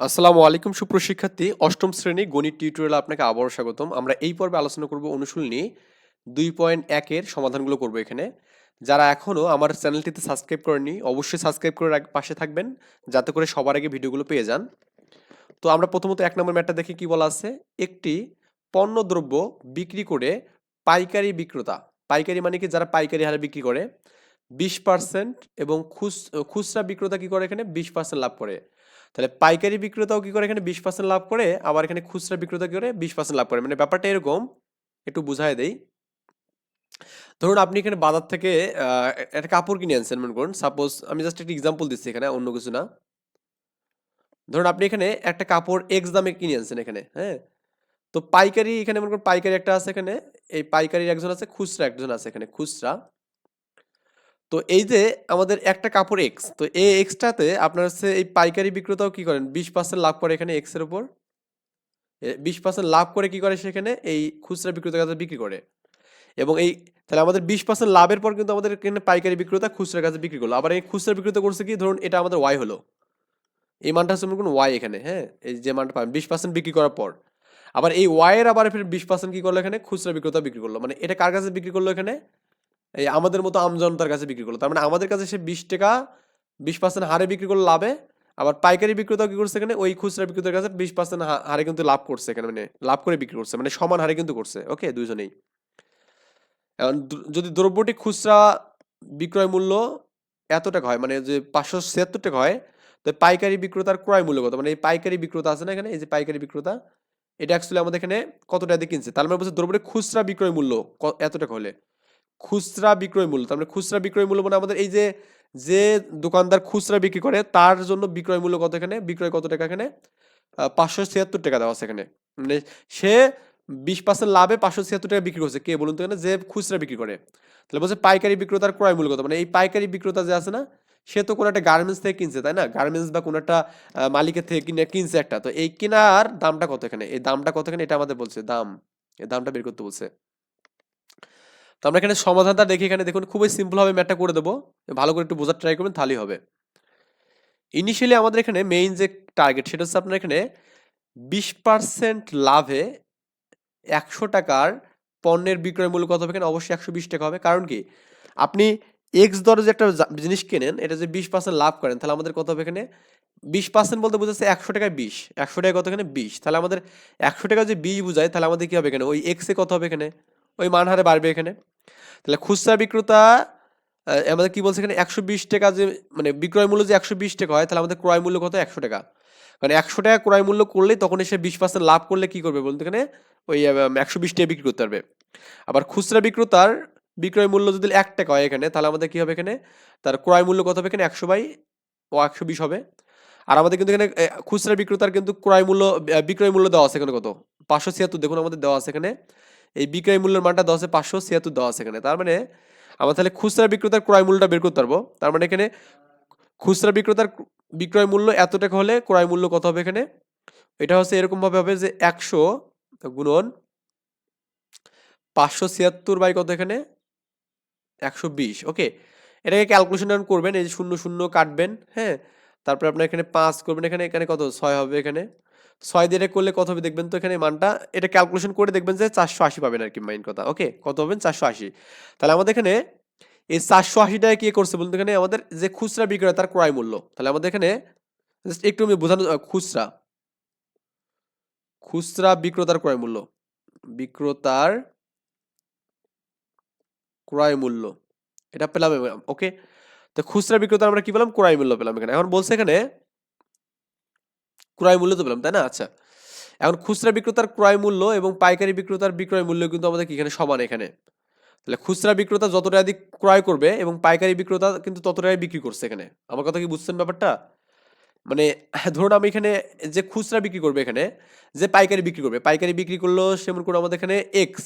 আসসালামু আলাইকুম সুপ্রশিক্ষার্থী অষ্টম শ্রেণি গণিত টিউটোরিয়াল আপনাকে আবারও স্বাগতম। আমরা এই পর্বে আলোচনা করব অনুশীল নিয়ে। দুই পয়েন্ট একের সমাধানগুলো করব এখানে। যারা এখনও আমার চ্যানেলটিতে সাবস্ক্রাইব করেনি অবশ্যই সাবস্ক্রাইব করে পাশে থাকবেন, যাতে করে সবার আগে ভিডিওগুলো পেয়ে যান। তো আমরা প্রথমত এক নম্বর ম্যাটটা দেখি কি বলা আছে। একটি পণ্যদ্রব্য বিক্রি করে পাইকারি বিক্রেতা, পাইকারি মানে কি? যারা পাইকারি হারে বিক্রি করে। বিশ পার্সেন্ট এবং খুচ- খুচরা বিক্রেতা কি করে এখানে? বিশ পার্সেন্ট লাভ করে। তাহলে পাইকারি বিক্রেতাও কি করে এখানে বিশ পার্সেন্ট লাভ করে, আবার এখানে খুচরা বিক্রেতা কি করে বিশ পার্সেন্ট লাভ করে? মানে ব্যাপারটা এরকম, একটু বুঝাই দেই। ধরুন আপনি এখানে বাজার থেকে একটা কাপড় কিনে আনছেন, মনে করুন। সাপোজ আমি জাস্ট একটা এক্সাম্পল দিচ্ছি এখানে, অন্য কিছু না। ধরুন আপনি এখানে একটা কাপড় এক্স দামে কিনে আনছেন এখানে হ্যাঁ? তো পাইকারি এখানে মনে করুন, পাইকারি একটা আছে এখানে, এই পাইকারির একজন আছে, খুচরা একজন আছে এখানে, খুচরা। তো এই যে আমাদের একটা কাপড় এক্স তো এই এক্সটাতে আপনার হচ্ছে এই পাইকারি বিক্রেতাও কি করেন? বিশ পার্সেন্ট লাভ করে এখানে এক্সের উপর। বিশ পার্সেন্ট লাভ করে কি করে সেখানে? এই খুচরা বিক্রেতার কাছে বিক্রি করে। এবং এই তাহলে আমাদের বিশ পার্সেন্ট লাভের পর কিন্তু আমাদের এখানে পাইকারি বিক্রেতা খুচরার কাছে বিক্রি করল। আবার এই খুচরা বিক্রেতা করছে কি? ধরুন এটা আমাদের ওয়াই হলো। এই মানটা হচ্ছে করুন ওয়াই এখানে হ্যাঁ? এই যে মানটা পাবেন, বিশ পার্সেন্ট বিক্রি করার পর। আবার এই ওয়াইয়ের আবার ফের বিশ পার্সেন্ট কী করল এখানে? খুচরা বিক্রেতা বিক্রি করল। মানে এটা কার কাছে বিক্রি করল এখানে? এই আমাদের মতো আমজনতার কাছে বিক্রি করল। তার মানে আমাদের কাছে সে বিশ টাকা, বিশ পার্সেন্ট হারে বিক্রি করল লাভে, আবার পাইকারি বিক্রেতা কি করছে এখানে? ওই খুচরা বিক্রেতার কাছে বিশ পার্সেন্ট হারে কিন্তু লাভ করছে এখানে মানে লাভ করে বিক্রি করছে মানে সমান হারে কিন্তু করছে। ওকে, দুইজনেই। এখন যদি দ্রব্যটি খুচরা বিক্রয় মূল্য এত টাকা হয় মানে যে পাঁচশো ছিয়াত্তর টাকা হয়, তো পাইকারি বিক্রেতার ক্রয় মূল্য কত? মানে এই পাইকারি বিক্রেতা আছে না এখানে? এই যে পাইকারি বিক্রেতা, এটা অ্যাকচুয়ালি আমাদের এখানে কত টাকা দিয়ে কিনছে? তার মানে বলছে দ্রব্যটি খুচরা বিক্রয় মূল্য এত টাকা হলে। খুচরা বিক্রয় মূল্য, তার মানে খুচরা বিক্রয় মূল্য মানে আমাদের এই যে যে দোকানদার খুচরা বিক্রি করে, তার জন্য বিক্রয় মূল্য কত এখানে? বিক্রয় কত টাকা এখানে? পাঁচশো ছিয়াত্তর টাকা দেওয়া আছে এখানে। মানে সে বিশ পার্সেন্ট লাভে পাঁচশো ছিয়াত্তর টাকা বিক্রি করছে। কে বলুন তো এখানে? যে খুচরা বিক্রি করে। তাহলে বলছে পাইকারি বিক্রেতার ক্রয় মূল্য কত? মানে এই পাইকারি বিক্রেতা যে আছে না, সে তো কোনো একটা গার্মেন্টস থেকে কিনছে, তাই না? গার্মেন্টস বা কোনো একটা মালিকের থেকে কিনে, কিনছে একটা। তো এই কেনার দামটা কত এখানে? এই দামটা কত এখানে? এটা আমাদের বলছে, দাম। এই দামটা বের করতে বলছে। তো আমরা এখানে সমাধানটা দেখি, এখানে দেখুন খুবই সিম্পল ভাবে ম্যাটটা করে দেবো। ভালো করে একটু বোঝার ট্রাই করবেন, তাহলেই হবে। ইনিশিয়ালি আমাদের এখানে মেইন যে টার্গেট সেটা হচ্ছে আপনার এখানে বিশ পার্সেন্ট লাভে একশো টাকার পণ্যের বিক্রয় মূল্য কত হবে? এখানে অবশ্যই একশো বিশ টাকা হবে। কারণ কি? আপনি এক্স দরে যে একটা জিনিস কেনেন, এটা যে বিশ পার্সেন্ট লাভ করেন, তাহলে আমাদের কত হবে এখানে? বিশ পার্সেন্ট বলতে বোঝাচ্ছে একশো টাকায় বিশ। একশো টাকায় কত এখানে? বিশ। তাহলে আমাদের একশো টাকা যে বিশ বুঝায়, তাহলে আমাদের কি হবে এখানে? ওই এক্সে কত হবে এখানে? ওই মান হারে বাড়বে এখানে। তাহলে খুচরা বিক্রেতা আমাদের কি বলছে এখানে? একশো বিশ টাকা যে মানে বিক্রয় মূল্য যে একশো বিশ টাকা হয়, তাহলে আমাদের ক্রয় মূল্য কত? একশো টাকা। কারণ একশো টাকা ক্রয় মূল্য করলেই তখন এসে বিশ পার্সেন্ট লাভ করলে কি করবে বলতে এখানে? ওই একশো বিশ টাকা বিক্রি করতে পারবে। আবার খুচরা বিক্রেতার বিক্রয় মূল্য যদি এক টাকা হয় এখানে, তাহলে আমাদের কী হবে এখানে? তার ক্রয় মূল্য কত হবে এখানে? একশো বাই, ও একশো বিশ হবে। আর আমাদের কিন্তু এখানে খুচরা বিক্রেতার কিন্তু ক্রয় মূল্য বিক্রয় মূল্য দেওয়া আছে এখানে কত? পাঁচশো ছিয়াত্তর, দেখুন আমাদের দেওয়া আছে এখানে। এই বিক্রয় মূল্যের মানটা আছে পাঁচশো, ছিয়াত্তর দেওয়া আছে এখানে। তার মানে আমরা তাহলে খুচরা বিক্রেতার ক্রয় মূল্যটা বের করতে পারব। তার মানে এখানে খুচরা বিক্রেতার বিক্রয় মূল্য এত টাকা হলে ক্রয় মূল্য কত হবে এখানে? এটা হচ্ছে এরকম ভাবে হবে যে একশো গুণন পাঁচশো ছিয়াত্তর বাই কত এখানে? একশো বিশ। ওকে, এটাকে ক্যালকুলেশন করবেন, এই যে শূন্য শূন্য কাটবেন হ্যাঁ? তারপরে আপনার এখানে পাঁচ করবেন, এখানে এখানে কত? ছয় হবে এখানে। ছয় এটা করলে কত হবে দেখবেন তো এখানে মানটা, এটা ক্যালকুলেশন করে দেখবেন যে চারশো আশি পাবেন আর কি মাইন কথা। ওকে কত হবেন চারশো আশি। তাহলে আমাদের এখানে এই চারশো আশি টাকা কি করছে বলতে এখানে? আমাদের যে খুচরা বিক্রেতার ক্রয় মূল্য। তাহলে আমাদের এখানে জাস্ট একটু আমি বোঝানো খুচরা। খুচরা বিক্রেতার ক্রয় মূল্য। বিক্রেতার ক্রয় মূল্য। এটা পেলাম ওকে তো খুচরা বিক্রেতার আমরা কি পেলাম? ক্রয় মূল্য পেলাম এখানে। এখন বলছে এখানে ক্রয় মূল্য তো পেলাম তাই না? আচ্ছা। এখন খুচরা বিক্রেতার ক্রয় মূল্য এবং পাইকারি বিক্রেতার বিক্রয় মূল্য কিন্তু আমাদের এখানে সমান এখানে। তাহলে খুচরা বিক্রেতা যত টাকা ক্রয় করবে এবং পাইকারি বিক্রেতা কিন্তু তত টাকায় বিক্রি করছে এখানে। আমার কথা কি বুঝছেন ব্যাপারটা? মানে ধরুন আমি এখানে যে খুচরা বিক্রি করবে এখানে, যে পাইকারি বিক্রি করবে, পাইকারি বিক্রি করল সেমন করে আমাদের এখানে এক্স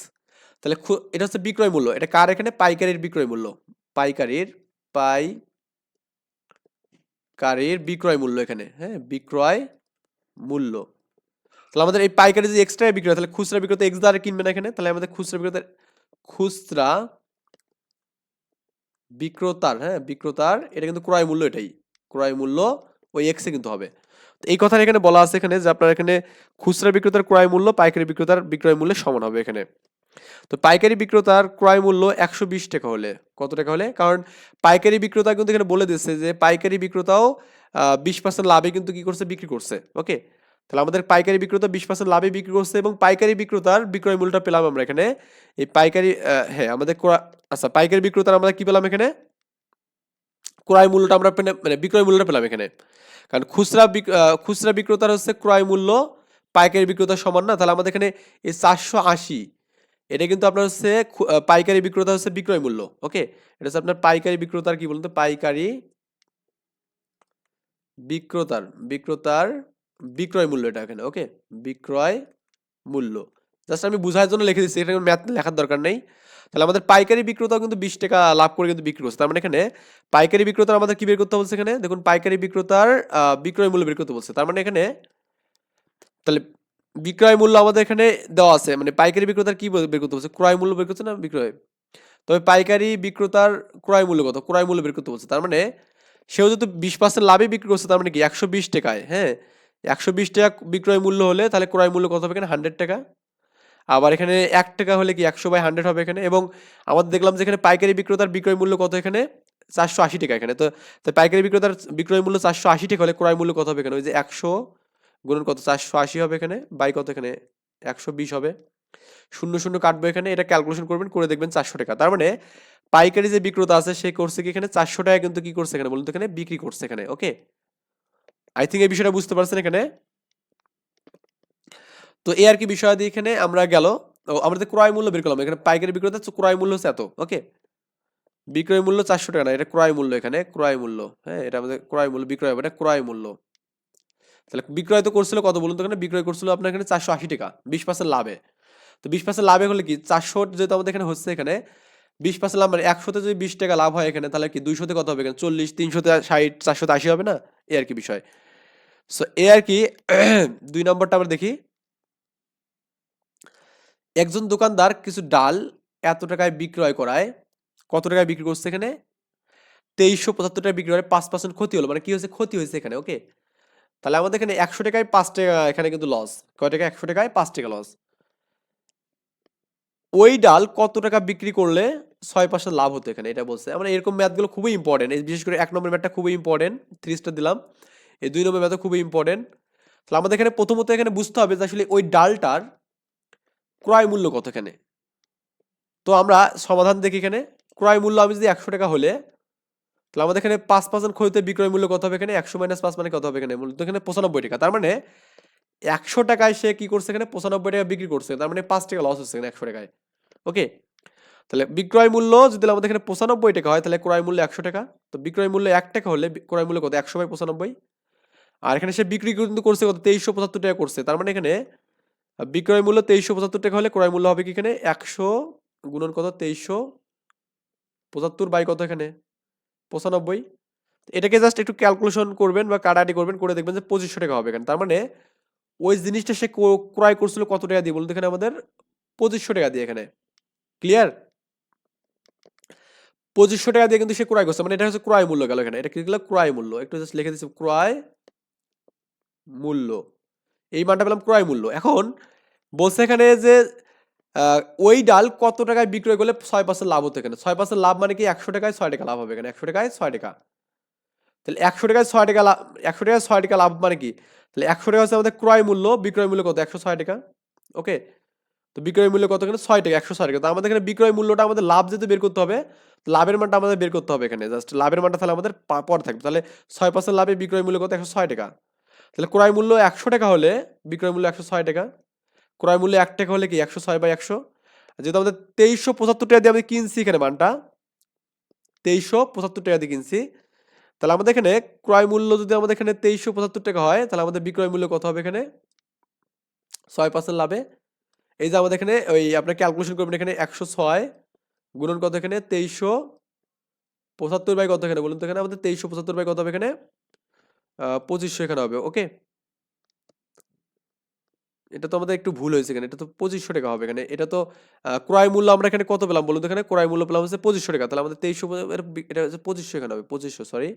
তাহলে এটা হচ্ছে বিক্রয় মূল্য, এটা কার এখানে? পাইকারির বিক্রয় মূল্য। পাইকারির, পাই, কারির বিক্রয় মূল্য এখানে হ্যাঁ? বিক্রয় মূল্য। তাহলে আমাদের এই পাইকারি যদি এক্সট্রা বিক্রি হয়, তাহলে খুচরা বিক্রেতা এক্স দ্বারা কিনবে না এখানে, তাহলে আমাদের খুচরা বিক্রেতার খুচরা বিক্রেতার হ্যাঁ বিক্রেতার, এটা কিন্তু ক্রয় মূল্য এটাই। ক্রয় মূল্য ওই এক্সে কিন্তু হবে। তো এই কথা এখানে বলা আছে এখানে যে আপনার এখানে খুচরা বিক্রেতার ক্রয় মূল্য, পাইকারি বিক্রেতার বিক্রয় মূল্যের সমান হবে এখানে। তো পাইকারি বিক্রেতার ক্রয় মূল্য একশো বিশ টাকা হলে। কত টাকা হলে? কারণ পাইকারি বিক্রেতা কিন্তু এখানে বলে দিচ্ছে যে পাইকারি বিক্রেতাও বিশ পার্সেন্ট লাভে কিন্তু কি করছে? বিক্রি করছে। ওকে? তাহলে আমাদের পাইকারি বিক্রেতা বিশ পার্সেন্ট লাভে বিক্রি করছে এবং পাইকারি বিক্রেতার বিক্রয় মূল্যটা পেলাম আমরা এখানে। এই পাইকারি হ্যাঁ আমাদের আচ্ছা পাইকারি বিক্রেতার আমরা কি পেলাম এখানে? ক্রয় মূল্যটা আমরা মানে বিক্রয় মূল্যটা পেলাম এখানে। কারণ খুচরা খুচরা বিক্রেতার হচ্ছে ক্রয় মূল্য পাইকারি বিক্রেতার সমান না। তাহলে আমাদের এখানে এই চারশো আশি এটা কিন্তু আপনার হচ্ছে পাইকারি বিক্রেতা হচ্ছে বিক্রয় মূল্য ওকে এটা হচ্ছে আপনার পাইকারি বিক্রেতার কি তো? পাইকারি বিক্রেতার বিক্রেতার বিক্রয় মূল্য এটা এখানে ওকে বিক্রয় মূল্য। জাস্ট আমি বোঝার জন্য লিখে দিচ্ছি এটা ম্যাথ লেখার দরকার নেই। তাহলে আমাদের পাইকারি বিক্রেতাও কিন্তু বিশ টাকা লাভ করে কিন্তু বিক্রি করছে, তার মানে এখানে পাইকারি বিক্রেতার আমাদের কি বের করতে বলছে এখানে? দেখুন, পাইকারি বিক্রেতার বিক্রয় মূল্য বের করতে বলছে, তার মানে এখানে তাহলে বিক্রয় মূল্য আমাদের এখানে দেওয়া আছে। মানে পাইকারি বিক্রেতার কি বের করতে বলছে? ক্রয় মূল্য বের করছে না বিক্রয়? তবে পাইকারি বিক্রেতার ক্রয় মূল্য কত? ক্রয় মূল্য বের করতে বলছে। তার মানে সেও যেহেতু বিশ পার্সেন্ট লাভে বিক্রি করছে, তার মানে কি? একশো বিশ টাকায় হ্যাঁ? একশো বিশ টাকা বিক্রয় মূল্য হলে তাহলে ক্রয় মূল্য কত হবে এখানে? হান্ড্রেড টাকা। আবার এখানে এক টাকা হলে কি? একশো বাই হান্ড্রেড হবে এখানে। এবং আমাদের দেখলাম যে এখানে পাইকারি বিক্রেতার বিক্রয় মূল্য কত এখানে? চারশো আশি টাকা এখানে। তো পাইকারি বিক্রেতার বিক্রয় মূল্য চারশো আশি টাকা হলে ক্রয় মূল্য কত হবে এখানে? ওই যে একশো গুণন কত? চারশো আশি হবে এখানে, বাই কত এখানে? একশো বিশ হবে। শূন্য শূন্য কাটবো এখানে, এটা ক্যালকুলেশন করবেন, করে দেখবেন চারশো টাকা। তার মানে পাইকারি যে বিক্রেতা আছে, সে করছে কি এখানে? চারশো টাকা কিন্তু কি করছে এখানে? বলুন তো এখানে, বিক্রি করছে এখানে ওকে আই থিঙ্ক এই বিষয়টা বুঝতে পারছেন এখানে? তো এই আর কি বিষয় দিয়ে এখানে আমরা গেল আমাদের ক্রয় মূল্য বের করলাম। এখানে পাইকারি বিক্রেতা ক্রয় মূল্য হচ্ছে এত ওকে বিক্রয় মূল্য চারশো টাকা না, এটা ক্রয় মূল্য এখানে, ক্রয় মূল্য হ্যাঁ? এটা আমাদের ক্রয় মূল্য, বিক্রয় হবে এটা ক্রয় মূল্য। তাহলে বিক্রয় তো করছিল কত বলুন তো এখানে? বিক্রয় করছিল আপনার এখানে চারশো আশি টাকা, বিশ পার্সেন্ট লাভে। তো বিশ পার্সেন্ট লাভে হলে কি চারশো যেহেতু আমাদের এখানে হচ্ছে এখানে, বিশ পার্সেন্ট লাভ মানে একশোতে যদি বিশ টাকা লাভ হয় এখানে, তাহলে কি দুইশোতে কত হবে এখানে? চল্লিশ, তিনশোতে ষাট, চারশোতে আশি হবে না? এই আর কি বিষয়। সো এ আর কি, দুই নম্বরটা আমরা দেখি। একজন দোকানদার কিছু ডাল এত টাকায় বিক্রয় করায়, কত টাকায় বিক্রি করছে এখানে? তেইশশো পঁচাত্তর টাকায় বিক্রি করে পাঁচ পার্সেন্ট ক্ষতি হলো। মানে কি হয়েছে? ক্ষতি হয়েছে এখানে ওকে তাহলে আমাদের এখানে একশো টাকায় পাঁচ টাকা, এখানে কিন্তু লস কয় টাকা? একশো টাকায় পাঁচ টাকা লস ওই ডাল কত টাকা বিক্রি করলে ছয় পার্সেন্ট লাভ হতো এখানে? এটা বলছে। আমরা এরকম ম্যাথগুলো খুবই ইম্পর্টেন্ট বিশেষ করে এক নম্বর ম্যাথটা খুবই ইম্পর্টেন্ট থ্রি স্টার দিলাম। এই দুই নম্বর ম্যাথও খুবই ইম্পর্টেন্ট তাহলে আমাদের এখানে প্রথমত এখানে বুঝতে হবে যে আসলে ওই ডালটার ক্রয় মূল্য কত এখানে? তো আমরা সমাধান দেখি এখানে। ক্রয় মূল্য আমি যদি একশো টাকা হলে তাহলে আমাদের এখানে পাঁচ পার্সেন্ট ক্ষতিতে বিক্রয় মূল্য কত হবে এখানে? একশো মাইনাস পাঁচ মানে কত হবে এখানে? মূলত এখানে পঁচানব্বই টাকা। তার মানে একশো টাকায় সে কি করছে এখানে? পঁচানব্বই টাকা বিক্রি করছে। তার মানে পাঁচ টাকা লস হচ্ছে এখানে একশো টাকায়। ওকে তাহলে বিক্রয় মূল্য যদি আমাদের এখানে পঁচানব্বই টাকা হয়, তাহলে ক্রয় মূল্য একশো টাকা। তো বিক্রয় মূল্য এক টাকা হলে ক্রয় মূল্য কত? একশো বাই পঁচানব্বই। আর এখানে সে বিক্রি কিন্তু করছে কত? তেইশশো পঁচাত্তর টাকা করছে। তার মানে এখানে বিক্রয় মূল্য তেইশশো পঁচাত্তর টাকা হলে ক্রয় মূল্য হবে কি এখানে? একশো গুণন কত? তেইশশো পঁচাত্তর বাই কত এখানে? পঁচানব্বই। এটাকে জাস্ট একটু ক্যালকুলেশন করবেন বা কাটাটি করবেন, করে দেখবেন যে পঁচিশশো টাকা হবে এখানে। তার মানে ওই জিনিসটা সে ক্রয় করছিল কত টাকা দিয়ে? বলুন এখানে আমাদের পঁচিশশো টাকা দিয়ে এখানে। ক্লিয়ার পঁচিশশো টাকা দিয়ে কিন্তু সে ক্রয় করছে। মানে এটা হচ্ছে ক্রয় মূল্য গেল এখানে। এটা কি গেল? ক্রয় মূল্য। একটু জাস্ট লিখে দিচ্ছি, ক্রয় মূল্য। এই মানটা পেলাম ক্রয় মূল্য। এখন বলছে এখানে যে ওই ডাল কত টাকায় বিক্রয় করলে ছয় পার্সেন্ট লাভ হতো এখানে? ছয় পার্সেন্ট লাভ মানে কি একশো টাকায় ছয় টাকা লাভ হবে এখানে? একশো টাকায় ছয় টাকা। তাহলে একশো টাকায় ছয় টাকা লাভ, একশো টাকায় ছয় টাকা লাভ মানে কি? তাহলে একশো টাকা হচ্ছে আমাদের ক্রয় মূল্য, বিক্রয় মূল্য কত? একশো ছয় টাকা। ওকে? তো বিক্রয় মূল্য কত এখানে? ছয় টাকা, একশো ছয় টাকা। তো আমাদের এখানে বিক্রয় মূল্যটা আমাদের লাভ যেহেতু বের করতে হবে লাভের মানটা আমাদের বের করতে হবে এখানে। জাস্ট লাভের মানটা তাহলে আমাদের পর থাকবে। তাহলে ছয় পার্সেন্ট লাভে বিক্রয় মূল্য কত? একশো ছয় টাকা। তাহলে ক্রয় মূল্য একশো টাকা হলে বিক্রয় মূল্য একশো ছয় টাকা। ক্রয় মূল্য এক টাকা হলে কি একশো ছয় বাই একশো? যেহেতু আমাদের তেইশশো পঁচাত্তর টাকা দিয়ে আমি কিনছি এখানে মানটা, তেইশশো পঁচাত্তর টাকা দিয়ে কিনছি, তাহলে আমাদের এখানে ক্রয় মূল্য যদি আমাদের এখানে তেইশশো পঁচাত্তর টাকা হয়, তাহলে আমাদের বিক্রয় মূল্য কত হবে এখানে? ছয় পার্সেন্ট লাভে। এই যে আমাদের এখানে ওই আপনার ক্যালকুলেশন করবেন এখানে একশো ছয় গুণন কত এখানে? তেইশশো পঁচাত্তর বাই কত এখানে? বলুন তো এখানে আমাদের তেইশশো পঁচাত্তর বাই কত হবে এখানে? পঁচিশশো এখানে হবে ওকে এটা তো আমাদের একটু ভুল হয়েছে এখানে। এটা তো পঁচিশশো টাকা হবে এখানে। এটা তো ক্রয় মূল্য আমরা এখানে কত পেলাম? বলুন এখানে ক্রয় মূল্য পেলাম হচ্ছে পঁচিশশো টাকা। তাহলে আমাদের তেইশশো এটা হচ্ছে পঁচিশশো এখানে হবে, পঁচিশশো সরি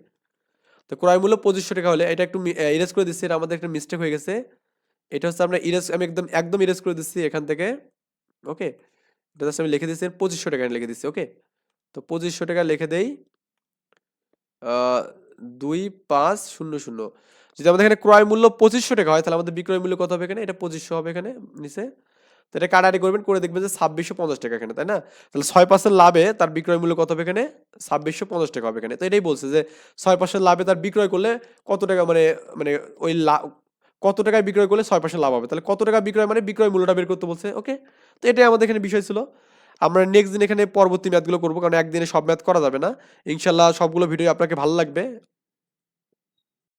তো ক্রয় মূল্য পঁচিশশো টাকা হলে এটা একটু ইরেজ করে দিচ্ছি, এটা আমাদের একটা মিস্টেক হয়ে গেছে। এটা হচ্ছে আমরা ইরেজ আমি একদম একদম ইরেজ করে দিচ্ছি এখান থেকে ওকে এটা জাস্ট আমি লিখে দিচ্ছি পঁচিশশো টাকা লিখে দিচ্ছি ওকে তো পঁচিশশো টাকা লিখে দেই দুই পাঁচ শূন্য শূন্য। যদি আমাদের এখানে ক্রয় মূল্য পঁচিশশো টাকা হয়, তাহলে আমাদের বিক্রয় মূল্য কত হবে এখানে? এটা পঁচিশশো হবে এখানে, নিচে। তো এটা কাটারি করবেন, করে দেখবেন যে ছাব্বিশশো পঞ্চাশ টাকা এখানে, তাই না? তাহলে ছয় পার্সেন্ট লাভে তার বিক্রয় মূল্য কত হবে এখানে? ছাব্বিশশো পঞ্চাশ টাকা হবে এখানে। তো এটাই বলছে যে ছয় পার্সেন্ট লাভে তার বিক্রয় করলে কত টাকা মানে মানে ওই লাভ কত টাকায় বিক্রয় করলে ছয় পার্সেন্ট লাভ হবে? তাহলে কত টাকা বিক্রয় মানে বিক্রয় মূল্যটা বের করতে বলছে, ওকে? তো এটাই আমাদের এখানে বিষয় ছিল। আমরা নেক্সট দিন এখানে পরবর্তী ম্যাথগুলো করব, কারণ একদিনে সব ম্যাথ করা যাবে না। ইনশাল্লাহ সবগুলো ভিডিও আপনাকে ভালো লাগবে।